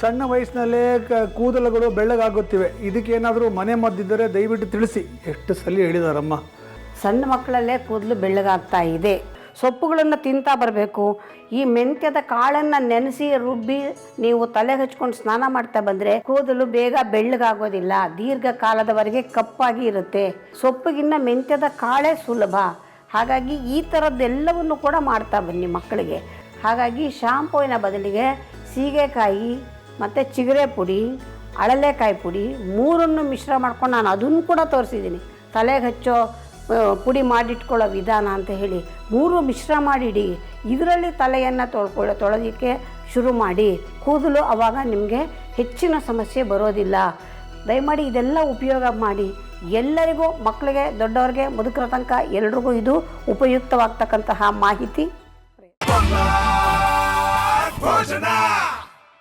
ಸಣ್ಣ ವಯಸ್ಸಿನಲ್ಲೇ ಕೂದಲುಗಳು ಬೆಳ್ಳಗಾಗುತ್ತಿವೆ. ಇದಕ್ಕೇನಾದರೂ ಮನೆ ಮದ್ದಿದ್ದರೆ ದಯವಿಟ್ಟು ತಿಳಿಸಿ. ಎಷ್ಟು ಸಲ ಹೇಳಿದಾರಮ್ಮ? ಸಣ್ಣ ಮಕ್ಕಳಲ್ಲೇ ಕೂದಲು ಬೆಳ್ಳಗಾಗ್ತಾ ಇದೆ. ಸೊಪ್ಪುಗಳನ್ನು ತಿಂತಾ ಬರಬೇಕು. ಈ ಮೆಂತ್ಯದ ಕಾಳನ್ನು ನೆನೆಸಿ ರುಬ್ಬಿ ನೀವು ತಲೆ ಹಚ್ಕೊಂಡು ಸ್ನಾನ ಮಾಡ್ತಾ ಬಂದರೆ ಕೂದಲು ಬೇಗ ಬೆಳ್ಳಗಾಗೋದಿಲ್ಲ. ದೀರ್ಘಕಾಲದವರೆಗೆ ಕಪ್ಪಾಗಿ ಇರುತ್ತೆ. ಸೊಪ್ಪಿಗಿನ್ನ ಮೆಂತ್ಯದ ಕಾಳೇ ಸುಲಭ. ಹಾಗಾಗಿ ಈ ಥರದ್ದೆಲ್ಲವನ್ನು ಕೂಡ ಮಾಡ್ತಾ ಬನ್ನಿ ಮಕ್ಕಳಿಗೆ. ಹಾಗಾಗಿ ಶಾಂಪೂವಿನ ಬದಲಿಗೆ ಸೀಗೆಕಾಯಿ ಮತ್ತು ಚಿಗರೆ ಪುಡಿ, ಅಳಲೆಕಾಯಿ ಪುಡಿ, ಮೂರನ್ನು ಮಿಶ್ರ ಮಾಡ್ಕೊಂಡು ನಾನು ಅದನ್ನು ಕೂಡ ತೋರಿಸಿದ್ದೀನಿ. ತಲೆಗೆ ಹಚ್ಚೋ ಪುಡಿ ಮಾಡಿಟ್ಕೊಳ್ಳೋ ವಿಧಾನ ಅಂತ ಹೇಳಿ ಮೂರು ಮಿಶ್ರ ಮಾಡಿಡಿ. ಇದರಲ್ಲಿ ತಲೆಯನ್ನು ತೊಳ್ಕೊಳ್ಳೋ, ತೊಳೆದಿಕ್ಕೆ ಶುರು ಮಾಡಿ. ಕೂದಲು ಆವಾಗ ನಿಮಗೆ ಹೆಚ್ಚಿನ ಸಮಸ್ಯೆ ಬರೋದಿಲ್ಲ. ದಯಮಾಡಿ ಇದೆಲ್ಲ ಉಪಯೋಗ ಮಾಡಿ. ಎಲ್ಲರಿಗೂ ಮಕ್ಕಳಿಗೆ ದೊಡ್ಡವ್ರಿಗೆ, ಮುದುಕರ ತನಕ ಎಲ್ರಿಗೂ ಇದು ಉಪಯುಕ್ತವಾಗ್ತಕ್ಕಂತಹ ಮಾಹಿತಿ.